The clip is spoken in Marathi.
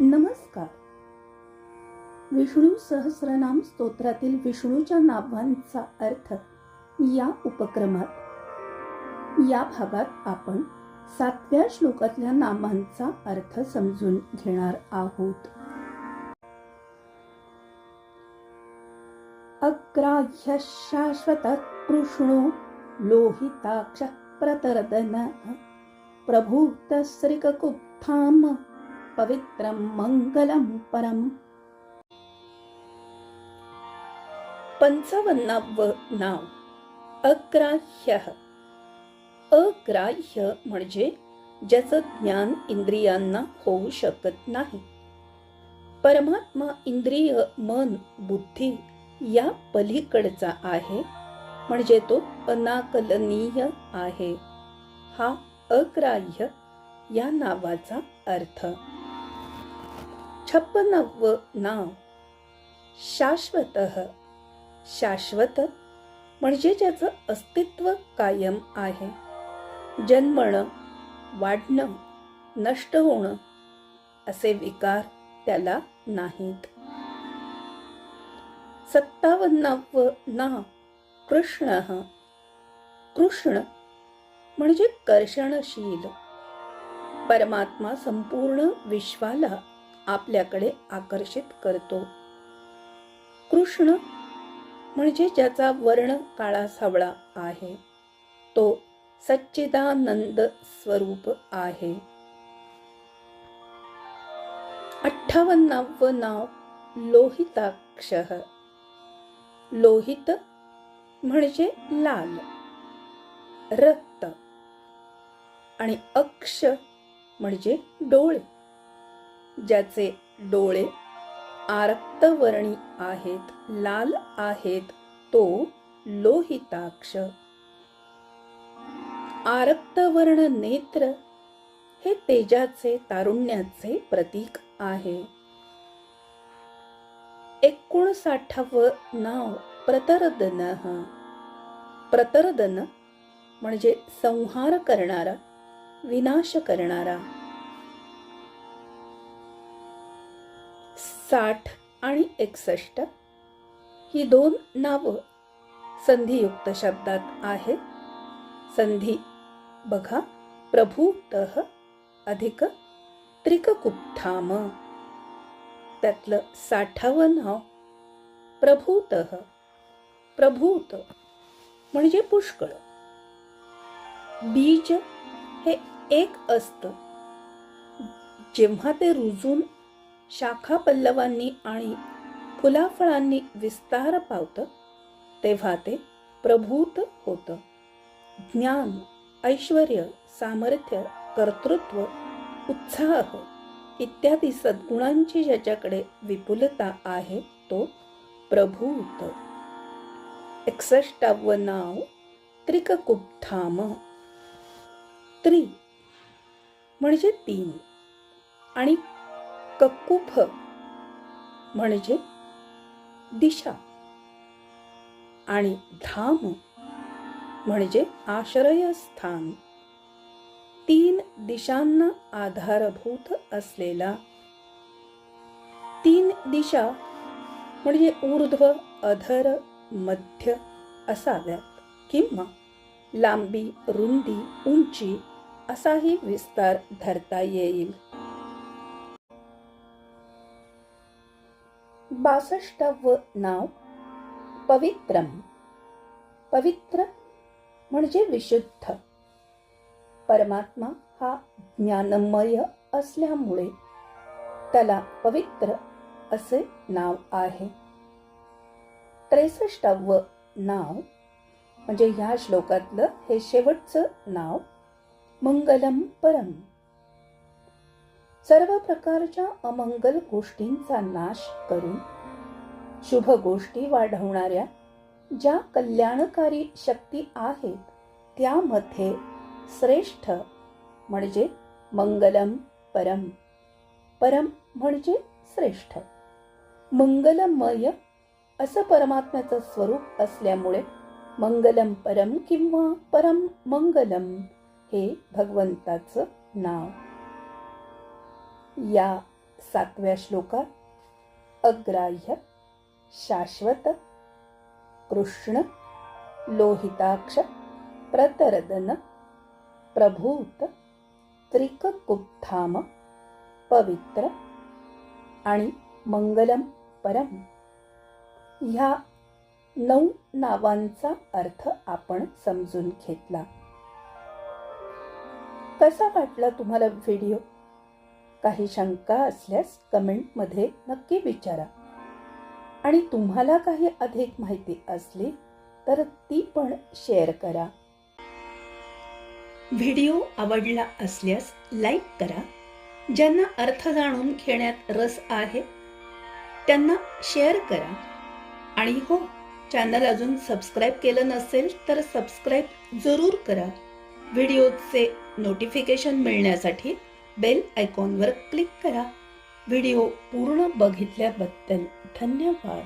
नमस्कार. विष्णू सहस्रनाम स्तोत्रातील विष्णूच्या नावांचा अर्थ या उपक्रमात. या भागात आपण सातव्या श्लोकातल्या नामांचा अर्थ समजून घेणार आहोत. अग्राह्य शाश्वत कृष्णो लोहिताक्ष प्रतरदन प्रभूत श्रीकुप्थाम पवित्रं मङ्गलं परम्। पंचावन्नावं नाव अग्राह्य। अग्राह्य म्हणजे ज्याचं ज्ञान इंद्रियांना होऊ शकत नाही। परमात्मा इंद्रिय मन बुद्धी या पलीकडचा आहे म्हणजे तो अनाकलनीय आहे. हा अग्राह्य या नावाचा अर्थ। छप्पनव नाव शाश्वत. शाश्वत म्हणजे ज्याचं अस्तित्व कायम आहे. जन्मणं वाढणं नष्ट होणं असे विकार त्याला नाहीत. सत्तावन्नाव नाव कृष्ण कृष्ण म्हणजे कर्षणशील. परमात्मा संपूर्ण विश्वाला आपल्याकडे आकर्षित करतो. कृष्ण म्हणजे ज्याचा वर्ण काळा सावळा आहे. तो सच्चिदानंद स्वरूप आहे. अठ्ठावन्नाव नाव लोहिताक्ष. लोहित म्हणजे लाल रक्त. आणि अक्ष म्हणजे डोळे. ज्याचे डोळे आरक्तवर्णी आहेत लाल आहेत तो लोहिताक्ष. आरक्तवर्ण नेत्र हे तेजाचे तारुण्याचे प्रतीक आहे. एकोणसाठावं नाव प्रतरदन. प्रतरदन म्हणजे संहार करणारा विनाश करणारा. साठ आणि एकसष्ट ही दोन नावं संधियुक्त शब्दात आहेत. संधी बघा प्रभूत अधिक त्रिककुप्थाम त्यातलं साठावं नाव प्रभूत. प्रभूत म्हणजे पुष्कळ. बीज हे एक असतं. जेव्हा ते रुजून शाखा पल्लवांनी आणि फुलाफळांनी विस्तार पावतं तेव्हा ते प्रभूत होतं. ज्ञान ऐश्वर सामर्थ्य कर्तृत्व उत्साह इत्यादी सद्गुणांची ज्याच्याकडे विपुलता आहे तो प्रभूत. एकसष्टावं नाव त्रिककुप्थाम त्रि म्हणजे तीन आणि ककुफ म्हणजे दिशा आणि धाम म्हणजे आश्रयस्थान. तीन दिशांना आधारभूत असलेला तीन दिशा म्हणजे ऊर्ध्व अधर मध्य असाव्यात किंवा लांबी रुंदी उंची असाही विस्तार धरता येईल. बासष्टावं नाव पवित्रम. पवित्र म्हणजे विशुद्ध. परमात्मा हा ज्ञानमय असल्यामुळे त्याला पवित्र असे नाव आहे. त्रेसष्टावं नाव म्हणजे ह्या श्लोकातलं हे शेवटचं नाव मंगलम परम. सर्व प्रकारच्या अमंगल गोष्टींचा नाश करून शुभ गोष्टी वाढवणाऱ्या ज्या कल्याणकारी शक्ती आहेत त्यामध्ये श्रेष्ठ म्हणजे मंगलम परम. परम म्हणजे श्रेष्ठ. मंगलमय असं परमात्म्याचं स्वरूप असल्यामुळे मंगलम परम किंवा परम मंगलम हे भगवंताचं नाव. या सातव्या श्लोकात अग्राह्य शाश्वत कृष्ण लोहिताक्ष प्रतरदन प्रभूत त्रिककुप्थाम पवित्र आणि मंगलम परम. ह्या नऊ नावांचा अर्थ आपण समजून घेतला. कसा वाटला तुम्हाला व्हिडिओ? काही शंका असल्यास कमेंटमध्ये नक्की विचारा. आणि तुम्हाला काही अधिक माहिती असली तर ती पण शेअर करा. व्हिडिओ आवडला असल्यास लाईक करा. ज्यांना अर्थ जाणून घेण्यात रस आहे त्यांना शेअर करा. आणि हो चॅनल अजून सबस्क्राईब केलं नसेल तर सबस्क्राईब जरूर करा. व्हिडिओचे नोटिफिकेशन मिळण्यासाठी बेल आयकॉनवर क्लिक करा. व्हिडिओ पूर्ण बघितल्याबद्दल धन्यवाद.